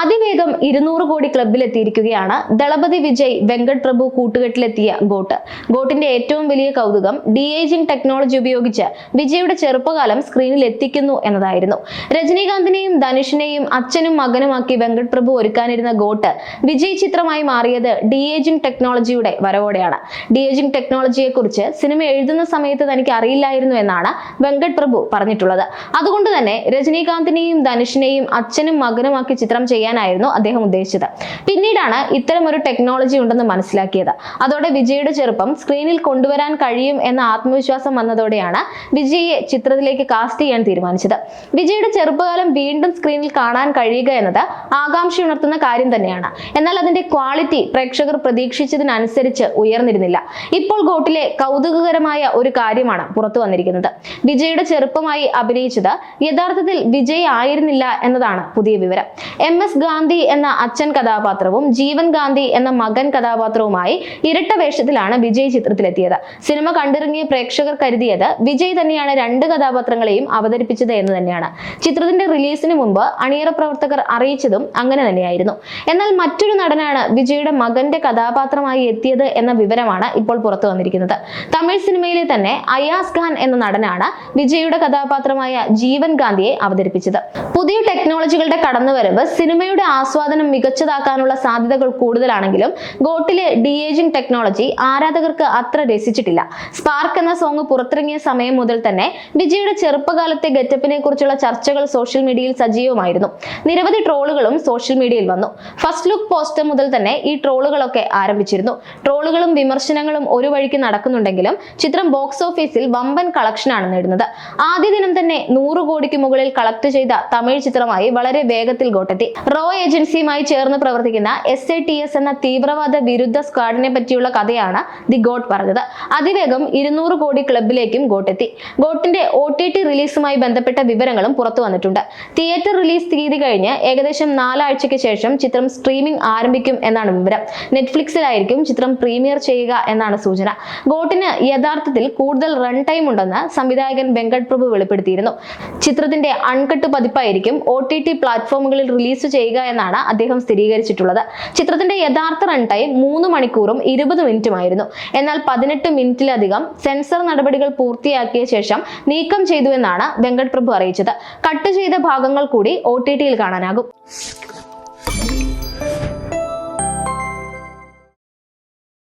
അതിവേഗം ഇരുന്നൂറ് കോടി ക്ലബിലെത്തിയിരിക്കുകയാണ് ദളപതി വിജയ് വെങ്കട് പ്രഭു കൂട്ടുകെട്ടിലെത്തിയ ഗോട്ട്. ഗോട്ടിന്റെ ഏറ്റവും വലിയ കൗതുകം ഡി ഏജിംഗ് ടെക്നോളജി ഉപയോഗിച്ച് വിജയുടെ ചെറുപ്പകാലം സ്ക്രീനിൽ എത്തിക്കുന്നു എന്നതായിരുന്നു. രജനീകാന്തിനെയും ധനുഷിനെയും അച്ഛനും മകനുമാക്കി വെങ്കട് പ്രഭു ഒരുക്കാനിരുന്ന ഗോട്ട് വിജയ് ചിത്രമായി മാറിയത് ഡി ഏജിംഗ് ടെക്നോളജിയുടെ വരവോടെയാണ്. ഡി ഏജിംഗ് ടെക്നോളജിയെ കുറിച്ച് സിനിമ എഴുതുന്ന സമയത്ത് തനിക്ക് അറിയില്ലായിരുന്നു എന്നാണ് വെങ്കട് പ്രഭു പറഞ്ഞിട്ടുള്ളത്. അതുകൊണ്ട് തന്നെ രജനീകാന്തിനെയും ധനുഷിനെയും അച്ഛനും മകനുമാക്കി ചിത്രം ചെയ്യാനായിരുന്നു അദ്ദേഹം ഉദ്ദേശിച്ചത്. പിന്നീടാണ് ഇത്തരം ഒരു ടെക്നോളജി ഉണ്ടെന്ന് മനസ്സിലാക്കിയത്. അതോടെ വിജയുടെ ചെറുപ്പം സ്ക്രീനിൽ കൊണ്ടുവരാൻ കഴിയും എന്ന ആത്മവിശ്വാസം വന്നതോടെയാണ് വിജയെ ചിത്രത്തിലേക്ക് കാസ്റ്റ് ചെയ്യാൻ തീരുമാനിച്ചത്. വിജയുടെ ചെറുപ്പകാലം വീണ്ടും സ്ക്രീനിൽ കാണാൻ കഴിയുക എന്നത് ആകാംക്ഷ ഉണർത്തുന്ന കാര്യം തന്നെയാണ്. എന്നാൽ അതിന്റെ ക്വാളിറ്റി പ്രേക്ഷകർ പ്രതീക്ഷിച്ചതിനനുസരിച്ച് ഉയർന്നിരുന്നില്ല. ഇപ്പോൾ ഗോട്ടിലെ കൗതുകകരമായ ഒരു കാര്യമാണ് പുറത്തു വന്നിരിക്കുന്നത്. വിജയുടെ ചെറുപ്പമായി അഭിനയിച്ചത് യഥാർത്ഥത്തിൽ വിജയ് ആയിരുന്നില്ല എന്നതാണ് പുതിയ വിവരം. എം ഗാന്ധി എന്ന അച്ഛൻ കഥാപാത്രവും ജീവൻ ഗാന്ധി എന്ന മകൻ കഥാപാത്രവുമായി ഇരട്ട വേഷത്തിലാണ് വിജയ് ചിത്രത്തിലെത്തിയത്. സിനിമ കണ്ടിറങ്ങിയ പ്രേക്ഷകർ കരുതിയത് വിജയ് തന്നെയാണ് രണ്ട് കഥാപാത്രങ്ങളെയും അവതരിപ്പിച്ചത് എന്ന് തന്നെയാണ്. ചിത്രത്തിന്റെ റിലീസിന് മുമ്പ് അണിയറ പ്രവർത്തകർ അറിയിച്ചതും അങ്ങനെ തന്നെയായിരുന്നു. എന്നാൽ മറ്റൊരു നടനാണ് വിജയുടെ മകന്റെ കഥാപാത്രമായി എത്തിയത് എന്ന വിവരമാണ് ഇപ്പോൾ പുറത്തു വന്നിരിക്കുന്നത്. തമിഴ് സിനിമയിലെ തന്നെ അയാസ് ഖാൻ എന്ന നടനാണ് വിജയുടെ കഥാപാത്രമായ ജീവൻ ഗാന്ധിയെ അവതരിപ്പിച്ചത്. പുതിയ ടെക്നോളജികളുടെ കടന്നുവരവ് സിനിമയുടെ ആസ്വാദനം മികച്ചതാക്കാനുള്ള സാധ്യതകൾ കൂടുതലാണെങ്കിലും ഗോട്ടിലെ ഡി ഏജിംഗ് ടെക്നോളജി ആരാധകർക്ക് അത്ര രസിച്ചിട്ടില്ല. സ്പാർക്ക് എന്ന സോങ് പുറത്തിറങ്ങിയ സമയം മുതൽ തന്നെ വിജയുടെ ചെറുപ്പകാലത്തെ ഗെറ്റപ്പിനെ കുറിച്ചുള്ള ചർച്ചകൾ സോഷ്യൽ മീഡിയയിൽ സജീവമായിരുന്നു. നിരവധി ട്രോളുകളും സോഷ്യൽ മീഡിയയിൽ വന്നു. ഫസ്റ്റ് ലുക്ക് പോസ്റ്റർ മുതൽ തന്നെ ഈ ട്രോളുകളൊക്കെ ആരംഭിച്ചിരുന്നു. ട്രോളുകളും വിമർശനങ്ങളും ഒരു വഴിക്ക് നടക്കുന്നുണ്ടെങ്കിലും ചിത്രം ബോക്സ് ഓഫീസിൽ വമ്പൻ കളക്ഷനാണ് നേടുന്നത്. ആദ്യ ദിനം തന്നെ നൂറ് കോടിക്ക് മുകളിൽ കളക്ട് ചെയ്ത തമിഴ് ചിത്രമായി വളരെ വേഗത്തിൽ ഗോട്ടെത്തി. റോ ഏജൻസിയുമായി ചേർന്ന് പ്രവർത്തിക്കുന്ന എസ് എ ടി എസ് എന്ന തീവ്രവാദ വിരുദ്ധ സ്ക്വാഡിനെ പറ്റിയുള്ള കഥയാണ് ദി ഗോട്ട് പറഞ്ഞത്. അതിവേഗം ഇരുന്നൂറ് കോടി ക്ലബിലേക്കും ഗോട്ടെത്തി ഗോട്ടിന്റെ ഒ ടി ടി റിലീസുമായി ബന്ധപ്പെട്ട വിവരങ്ങളും പുറത്തു വന്നിട്ടുണ്ട്. തിയേറ്റർ റിലീസ് തീയതി കഴിഞ്ഞ് ഏകദേശം നാലാഴ്ചയ്ക്ക് ശേഷം ചിത്രം സ്ട്രീമിംഗ് ആരംഭിക്കും എന്നാണ് വിവരം. നെറ്റ്ഫ്ലിക്സിലായിരിക്കും ചിത്രം പ്രീമിയർ ചെയ്യുക എന്നാണ് സൂചന. ഗോട്ടിന് യഥാർത്ഥത്തിൽ കൂടുതൽ റൺ ടൈം ഉണ്ടെന്ന് സംവിധായകൻ വെങ്കട് പ്രഭു വെളിപ്പെടുത്തിയിരുന്നു. ചിത്രത്തിന്റെ അൺകട്ട് പതിപ്പായിരിക്കും ഒ ടി ടി പ്ലാറ്റ്ഫോമുകളിൽ റിലീസ് ചെയ്യുക എന്നാണ് അദ്ദേഹം സ്ഥിരീകരിച്ചിട്ടുള്ളത്. ചിത്രത്തിന്റെ യഥാർത്ഥ റൺ ടൈം മൂന്ന് മണിക്കൂറും ഇരുപത് മിനിറ്റുമായിരുന്നു. എന്നാൽ പതിനെട്ട് മിനിറ്റിലധികം സെൻസർ നടപടികൾ പൂർത്തിയാക്കിയ ശേഷം നീക്കം ചെയ്തുവെന്നാണ് വെങ്കട് പ്രഭു അറിയിച്ചത്. കട്ട് ചെയ്ത ഭാഗങ്ങൾ കൂടി ഒ കാണാനാകും.